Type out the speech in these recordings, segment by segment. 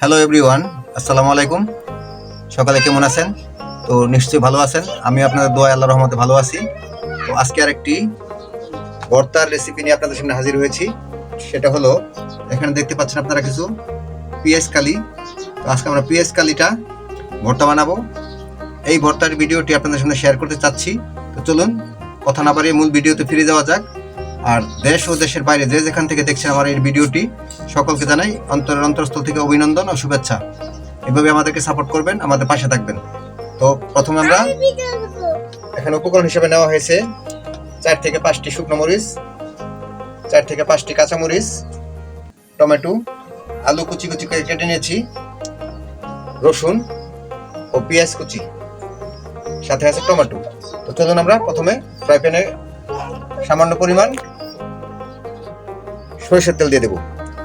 Hello everyone আসসালামু আলাইকুম সকালে কেমন আছেন? তো নিশ্চয়ই ভালো আছেন। আমি আপনাদের দোয়া আল্লাহ রহমতে ভালো আছি। তো আজকে আরেকটি ভর্তার রেসিপি নিয়ে আপনাদের সামনে হাজির হয়েছি। সেটা হলো, এখানে দেখতে পাচ্ছেন আপনারা কিছু পিএস কালি। তো আজকে আমরা পিএস কালিটা ভর্তা বানাবো। এই ভর্তার ভিডিওটি আপনাদের সামনে শেয়ার করতে চাচ্ছি। তো চলুন, কথা না বাড়িয়ে মূল ভিডিওতে ফিরে যাওয়া যাক। আর দেশ ও দেশের বাইরে যে যেখান থেকে দেখছেন আমার এই ভিডিওটি সকলকে জানাই অন্তরের অন্তরস্থল থেকে অভিনন্দন ও শুভেচ্ছা। এভাবে আমাদেরকে সাপোর্ট করবেন, আমাদের পাশে থাকবেন। তো প্রথমে আমরা এখানে উপকরণ হিসেবে নেওয়া হয়েছে চার থেকে পাঁচটি শুকনো মরিচ, চার থেকে পাঁচটি কাঁচা মরিচ, টমেটো, আলু কুচি কুচি করে কেটে নিয়েছি, রসুন ও পেঁয়াজ কুচি। সাথে আছে টমেটো। তো চলুন আমরা প্রথমে ফ্রাই প্যানে সামান্য পরিমাণ সরিষার তেল দিয়ে দেবো।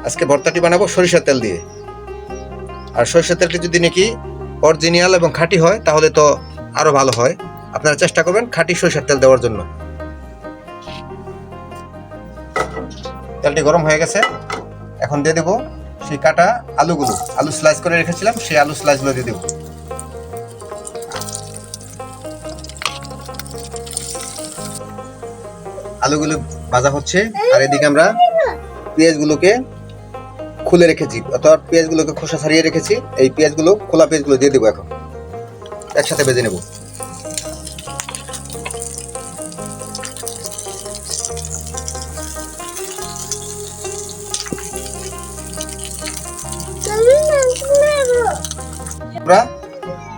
আজকে ভর্তাটি বানাবো সরিষার তেল দিয়ে। আর সরিষার তেলটি যদি নাকি অরিজিনাল এবং খাঁটি হয়, তাহলে তো আরও ভালো হয়। আপনারা চেষ্টা করবেন খাঁটি সরিষার তেল দেওয়ার জন্য। তেলটি গরম হয়ে গেছে। এখন দিয়ে দেবো সেই কাটা আলুগুলো। আলু স্লাইস করে রেখেছিলাম, সেই আলু স্লাইসগুলো দিয়ে দেবো। আলুগুলো ভাজা হচ্ছে। আর এদিকে আমরা পেঁয়াজগুলোকে খুলে রেখেছি। অর্থাৎ পেঁয়াজগুলোকে খোসা ছাড়িয়ে রেখেছি। এই পেঁয়াজগুলো খোলা পেঁয়াজগুলো দিয়ে দেবো এখন। একসাথে ভেজে নেব। আমরা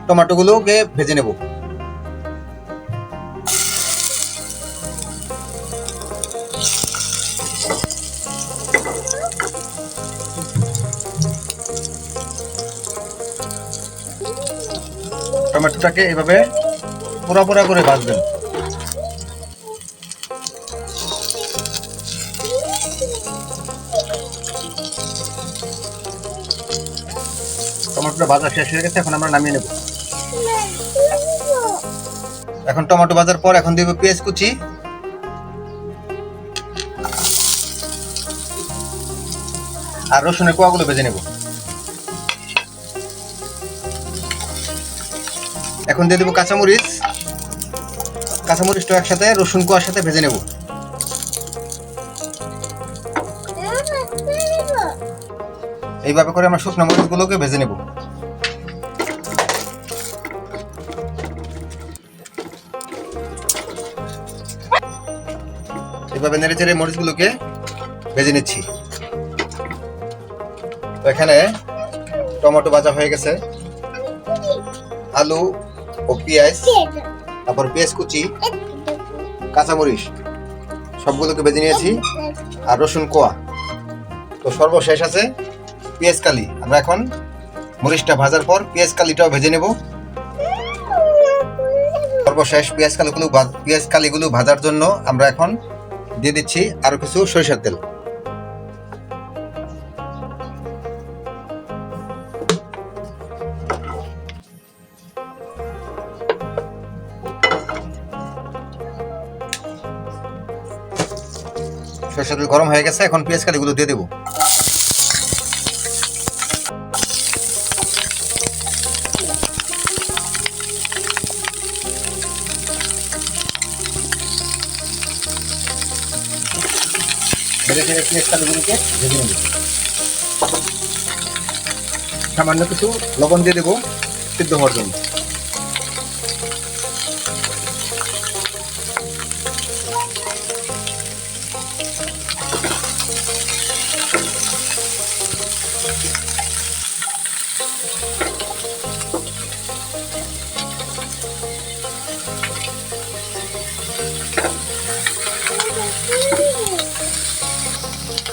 টমেটোগুলোকে ভেজে নেব। টমেটোটাকে এভাবে পোড়া পোড়া করে ভাজবেন টমেটোটা ভাজা শেষ হয়ে গেছে, এখন আমরা নামিয়ে নেব। এখন টমেটো ভাজার পর এখন দিব পেঁয়াজ কুচি। আর রসুনের কোয়াগুলো ভেজে নেব। এখন দিয়ে দেবো কাঁচামরিচ। কাঁচামরিচটা একসাথে, রসুন কুয়ার সাথে ভেজে নেব। এইভাবে করে আমরা শুকনো মরিচগুলোকে ভেজে নেব। এইভাবে নেড়ে চেড়ে মরিচগুলোকে ভেজে নিচ্ছি। তো এখানে টমেটো ভাজা হয়ে গেছে। আলু ও পেঁয়াজ তারপর পেঁয়াজ কুচি কাঁচামরিচ সবগুলোকে ভেজে নিয়েছি আর রসুন কোয়া। তো সর্বশেষ আছে পেঁয়াজ কালি। আমরা এখন মরিচটা ভাজার পর পেঁয়াজ কালিটাও ভেজে নেব। সর্বশেষ পেঁয়াজ কালিগুলো পেঁয়াজ কালিগুলো ভাজার জন্য আমরা এখন দিয়ে দিচ্ছি আরও কিছু সরিষার তেল। সরিষার তেল গরম হয়ে গেছে, এখন পেঁয়াজ কালিগুলো দিয়ে দেবো। সামান্য কিছু লবণ দিয়ে দেবো, সিদ্ধ হওয়ার জন্য।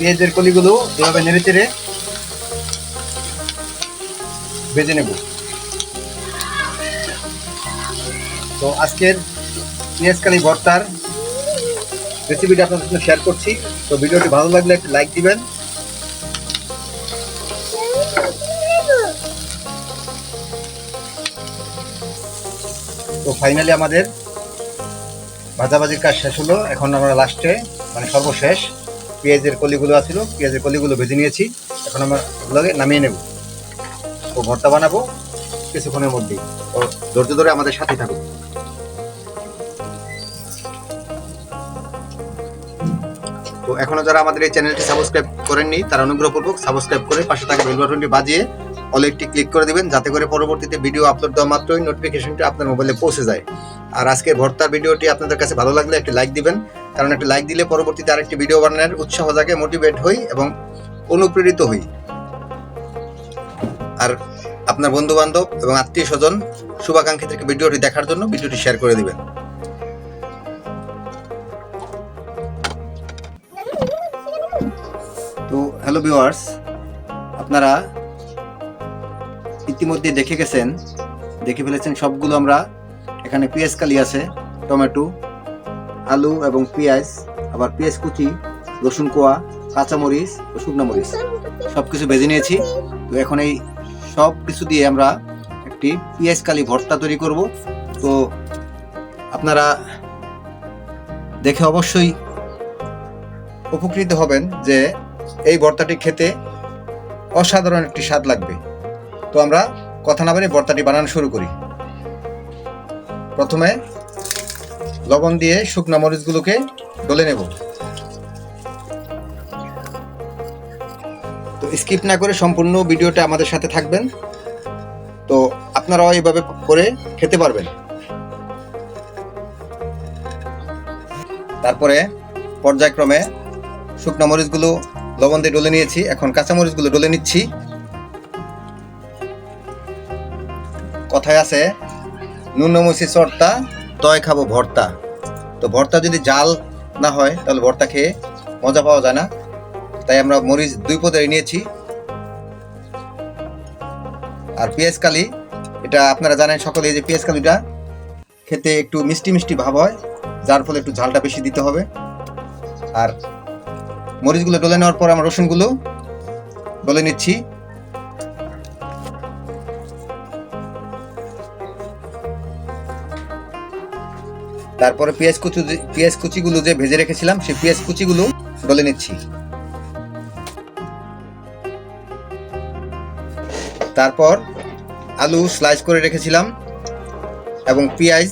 পেঁয়াজের কলিগুলো এভাবে নেড়ে চেড়ে ভেজে নেব। তো আজকের পেঁয়াজ কালি ভর্তার রেসিপিটা আপনাদের সাথে শেয়ার করছি। তো ভিডিওটি ভালো লাগলে একটি লাইক দিবেন। তো ফাইনালি আমাদের ভাজাভাজির কাজ শেষ হলো। এখন আমরা লাস্টে মানে সর্বশেষ পেঁয়াজের কলিগুলো আছিল, পেঁয়াজের কলিগুলো ভেজে নিয়েছি। এখন আমরা এগুলোকে নামিয়ে নেব। ও ভর্তা বানাবো কিছুক্ষণের মধ্যেই। ও ধৈর্য ধরে আমাদের সাথে থাকুন তো এখনও যারা আমাদের এই চ্যানেলটি সাবস্ক্রাইব করেননি, তারা অনুগ্রহপূর্বক সাবস্ক্রাইব করে পাশে থাকা বেল বাটনটি বাজিয়ে অল একটি ক্লিক করে দিবেন, যাতে করে পরবর্তীতে ভিডিও আপলোড দেওয়া মাত্রই নোটিফিকেশনটি আপনার মোবাইলে পৌঁছে যায়। আর আজকের ভর্তার ভিডিওটি আপনাদের কাছে ভালো লাগলে একটি লাইক দিবেন কারণ একটা লাইক দিলে পরবর্তীতে আরেকটি ভিডিও বানানোর উৎসাহ জাগে মোটিভেট হই এবং অনুপ্রেরিত হই। আর আপনার বন্ধু বান্ধব এবং আত্মীয় স্বজন শুভাকাঙ্ক্ষী থেকে ভিডিওটি দেখার জন্য ভিডিওটি শেয়ার করে দিবেন। তো হ্যালো ভিউয়ার্স আপনারা ইতিমধ্যে দেখে গেছেন, দেখে ফেলেছেন সবগুলো আমরা এখানে পেঁয়াজ কালি আছে, টমেটো আলু এবং পেঁয়াজ, আবার পেঁয়াজ কুচি, রসুন কোয়া, কাঁচামরিচ ও শুকনো মরিচ। সব কিছু ভেজে নিয়েছি। তো এখন এই সব কিছু দিয়ে আমরা একটি পেঁয়াজ কালি ভর্তা তৈরি করব। তো আপনারা দেখে অবশ্যই উপকৃত হবেন যে এই ভর্তাটি খেতে অসাধারণ একটি স্বাদ লাগবে। তো আমরা কথা না বলে ভর্তাটি বানানো শুরু করি। প্রথমে লবণ দিয়ে শুকনো মরিচগুলোকে ডলে নেব। তো স্কিপ না করে সম্পূর্ণ ভিডিওটা আমাদের সাথে থাকবেন। তো আপনারাও এইভাবে করে খেতে পারবেন। তারপরে পর্যায়ক্রমে শুকনো মরিচগুলো লবণ দিয়ে ডলে নিয়েছি। এখন কাঁচা মরিচগুলো ডলে নিচ্ছি। কথায় আছে নুনমুচি চর্তা তয় খাব ভর্তা। তো ভর্তা যদি জাল না হয়, তাহলে ভর্তা খেয়ে মজা পাওয়া যায় না। তাই আমরা মরিচ দুই পদের নিয়েছি। আর পেঁয়াজ কালি, এটা আপনারা জানেন সকলে যে পেঁয়াজ কালিটা, খেতে একটু মিষ্টি মিষ্টি ভাব হয়, যার ফলে একটু ঝালটা বেশি দিতে হবে। আর মরিচগুলো ডলে নেওয়ার পর আমরা রসুনগুলো ডলে নিচ্ছি। তারপরে পেঁয়াজ কুচি পেঁয়াজ কুচিগুলো যে ভেজে রেখেছিলাম, সেই পেঁয়াজ কুচিগুলো ডলে নিচ্ছি। তারপর আলু স্লাইস করে রেখেছিলাম এবং পেঁয়াজ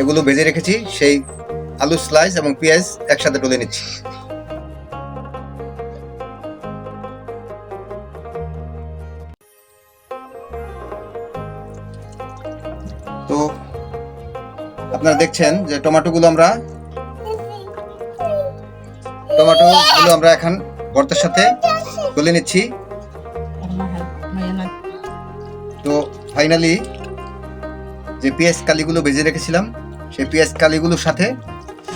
এগুলো ভেজে রেখেছি, সেই আলু স্লাইস এবং পেঁয়াজ একসাথে ডলে নিচ্ছি। আপনারা দেখছেন যে টমেটোগুলো আমরা টমেটোগুলো আমরা এখন ভর্তার সাথে তুলে নিচ্ছি। তো ফাইনালি যে পেঁয়াজ কালিগুলো ভেজে রেখেছিলাম, সেই পেঁয়াজ কালিগুলোর সাথে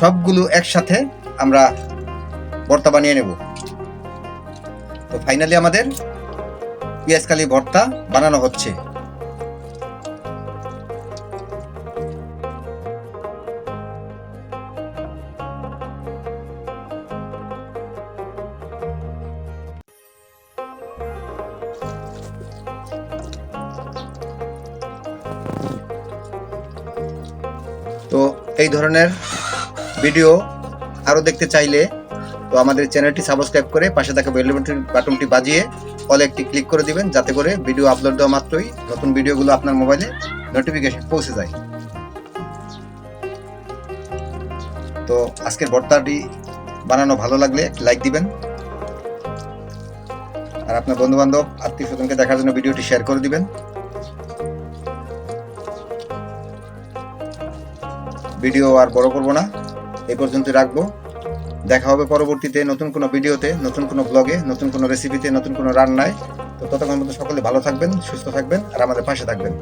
সবগুলো একসাথে আমরা ভর্তা বানিয়ে নেব। তো ফাইনালি আমাদের পেঁয়াজ কালি ভর্তা বানানো হচ্ছে। এই ধরনের ভিডিও আরও দেখতে চাইলে তো আমাদের চ্যানেলটি সাবস্ক্রাইব করে পাশে থাকা বেল বাটনটি বাজিয়ে অল একটি ক্লিক করে দিবেন, যাতে করে ভিডিও আপলোড দেওয়া মাত্রই নতুন ভিডিওগুলো আপনার মোবাইলে নোটিফিকেশন পৌঁছে যায়। তো আজকের ভর্তাটি বানানো ভালো লাগলে লাইক দিবেন। আর আপনার বন্ধু বান্ধব আত্মীয় স্বজনকে দেখার জন্য ভিডিওটি শেয়ার করে দিবেন। ভিডিও আর বড় করব না। এ পর্যন্ত রাখব। দেখা হবে পরবর্তীতে নতুন কোনো ভিডিওতে, নতুন কোনো ব্লগে, নতুন কোনো রেসিপিতে নতুন কোনো রান্নায়। তো ততক্ষণ পর্যন্ত সকলে ভালো থাকবেন, সুস্থ থাকবেন, আর আমাদের পাশে থাকবেন।